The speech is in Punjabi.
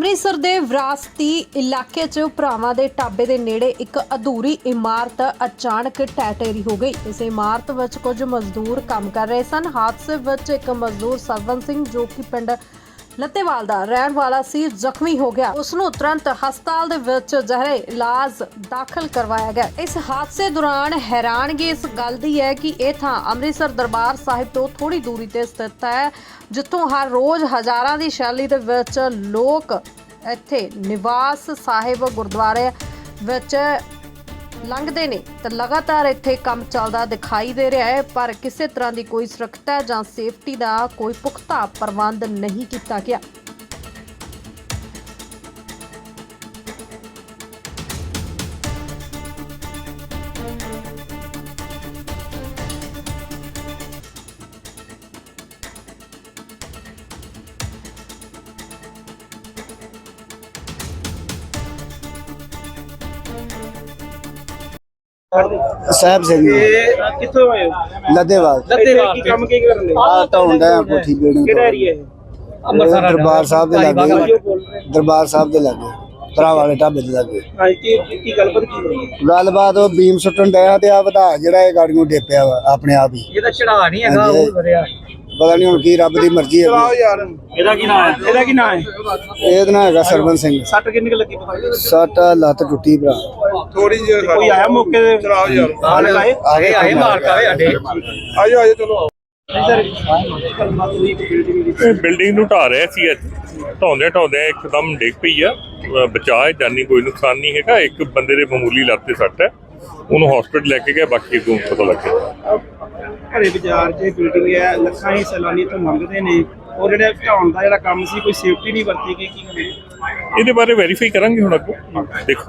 ਅੰਮ੍ਰਿਤਸਰ ਦੇ ਵਿਰਾਸਤੀ ਇਲਾਕੇ 'ਚ ਭਰਾਵਾਂ ਦੇ ਢਾਬੇ ਦੇ ਨੇੜੇ ਇੱਕ ਅਧੂਰੀ ਇਮਾਰਤ ਅਚਾਨਕ ਢਹਿ ਹੋ ਗਈ। ਇਸ ਇਮਾਰਤ ਵਿੱਚ ਕੁਝ ਮਜ਼ਦੂਰ ਕੰਮ ਕਰ ਰਹੇ ਸਨ। ਹਾਦਸੇ ਵਿੱਚ ਇੱਕ ਮਜ਼ਦੂਰ ਸਰਵਨ ਸਿੰਘ ਜੋ ਕਿ ਪਿੰਡ ਲੱਤੇਵਾਲ ਦਾ ਰਹਿਣ ਵਾਲਾ ਸੀ, ਜ਼ਖਮੀ ਹੋ ਗਿਆ। ਉਸ ਨੂੰ ਤੁਰੰਤ ਹਸਪਤਾਲ ਦੇ ਵਿੱਚ ਜ਼ਹਿਰੇ ਇਲਾਜ ਦਾਖਲ ਕਰਵਾਇਆ ਗਿਆ। ਇਸ ਹਾਦਸੇ ਦੌਰਾਨ ਹੈਰਾਨਗੀ ਇਸ ਗੱਲ ਦੀ ਹੈ ਕਿ ਇਹ ਥਾਂ ਅੰਮ੍ਰਿਤਸਰ ਦਰਬਾਰ ਸਾਹਿਬ ਤੋਂ ਥੋੜੀ ਦੂਰੀ ਤੇ ਸਥਿਤ ਹੈ, ਜਿੱਥੋਂ ਹਰ ਰੋਜ਼ ਹਜ਼ਾਰਾਂ ਦੀ ਸ਼ੈਲੀ ਦੇ ਵਿੱਚ ਲੋਕ ਇੱਥੇ ਨਿਵਾਸ ਸਾਹਿਬ ਗੁਰਦੁਆਰੇ ਵਿੱਚ ਲੰਘਦੇ ਨੇ ਤੇ ਲਗਾਤਾਰ ਇੱਥੇ ਕੰਮ ਚੱਲਦਾ ਦਿਖਾਈ ਦੇ ਰਿਹਾ ਹੈ, ਪਰ ਕਿਸੇ ਤਰ੍ਹਾਂ ਦੀ ਕੋਈ ਸੁਰੱਖਿਆ ਜਾਂ ਸੇਫਟੀ ਦਾ ਕੋਈ ਪੁਖਤਾ ਪ੍ਰਬੰਧ ਨਹੀਂ ਕੀਤਾ ਗਿਆ। ਸਾਹਿਬ ਸਿੰਘ ਜੀ, ਇਹ ਕਿੱਥੋਂ ਆਏ ਹੋ? ਲੱਦੇਵਾਲ। ਲੱਦੇ ਕੀ ਕੰਮ ਕੀ ਕਰਨ ਦੇ? ਆ ਢਾਉਂਦਾ ਆ ਕੋਠੀ ਬਿਲਡਿੰਗ ਕਿਹੜਾ ਏਰੀਆ ਹੈ ਅੰਮ੍ਰਿਤਸਰ ਦਰਬਾਰ ਸਾਹਿਬ ਦੇ ਲਾਗੇ। ਦਰਬਾਰ ਸਾਹਿਬ ਦੇ ਲਾਗੇ। ਭਰਾ ਵਾਲੇ ਢਾਬੇ ਦੇ ਲਾਗੇ। ਹਾਂ ਕੀ ਕੀ- ਕੀ ਗੱਲਬਾਤ ਕੀ ਹੋਈ? ਗੱਲਬਾਤ ਉਹ ਬੀਮ ਸੁੱਟਣ ਡਿਆ ਤੇ ਆ ਵਧਾ ਜਿਹੜਾ ਇਹ ਗਾੜੀ ਨੂੰ ਡੇਪਿਆ ਵਾ ਆਪਣੇ ਆਪ ਹੀ। ਇਹਦਾ ਚੜਾ ਨਹੀਂ ਹੈਗਾ ਹਾਂਜੀ। ਉਹ ਵਰਿਆ ਪਤਾ ਨਹੀਂ ਹੁਣ ਕੀ ਰੱਬ ਦੀ ਮਰਜ਼ੀ ਹੈ ਯਾਰ। ਇਹਦਾ ਕੀ ਨਾਮ ਹੈ? ਇਹਦਾ ਕੀ ਨਾਮ ਹੈ? ਇਹਦਾ ਨਾਂ ਹੈਗਾ ਸਰਵਨ ਸਿੰਘ। ਸੱਟ ਕਿੰਨੀ ਕੁ ਲੱਗੀ ਪਤਾ ਸੱਟ ਲੱਤ ਟੁੱਟੀ ਭਰਾ। ਥੋੜੀ ਜਿਹੀ ਕੋਈ ਆਇਆ ਮੌਕੇ ਤੇ? ਚਲਾਓ ਯਾਰ। ਆ ਲਗਾਏ ਆਗੇ ਆਏ? ਮਾਰ ਕਾਵੇ ਅੱਡੇ ਆਜੋ ਆਜੋ ਚਲੋ। ਇਹ ਬਿਲਡਿੰਗ ਨੂੰ ਢਾ ਰਿਹਾ ਸੀ ਅੱਜ ਢਾਉਂਦੇ ਢਾਉਂਦੇ ਇੱਕਦਮ ਡਿੱਗ ਪਈ ਆ। ਬਚਾਅ ਹੈ ਜਾਨੀ ਕੋਈ ਨੁਕਸਾਨ ਨਹੀਂ ਹੈਗਾ। ਇੱਕ ਬੰਦੇ ਦੇ ਮਾਮੂਲੀ ਲੱਤ ਤੇ ਸੱਟ ਹੈ। ਉਹਨੂੰ ਹਸਪੀਟਲ ਲੈ ਕੇ ਗਏ ਬਾਕੀ ਅੱਗੋਂ ਪਤਾ ਲੱਗਿਆ ਘਰੇ ਬਾਜ਼ਾਰ 'ਚ ਬਿਲਡਿੰਗ ਹੈ ਲੱਖਾਂ ਹੀ ਸੈਲਾਨੀ ਤੋਂ ਮੰਗਦੇ ਨੇ। ਉਹ ਜਿਹੜੇ ਢਾਉਣ ਦਾ ਜਿਹੜਾ ਕੰਮ ਸੀ ਕੋਈ ਸੇਫਟੀ ਨਹੀਂ ਵਰਤੀ ਗਈ ਕੀ ਕਰੇ ਇਹਦੇ ਬਾਰੇ ਵੈਰੀਫਾਈ ਕਰਾਂਗੇ ਹੁਣ ਅੱਗੋਂ। ਦੇਖੋ।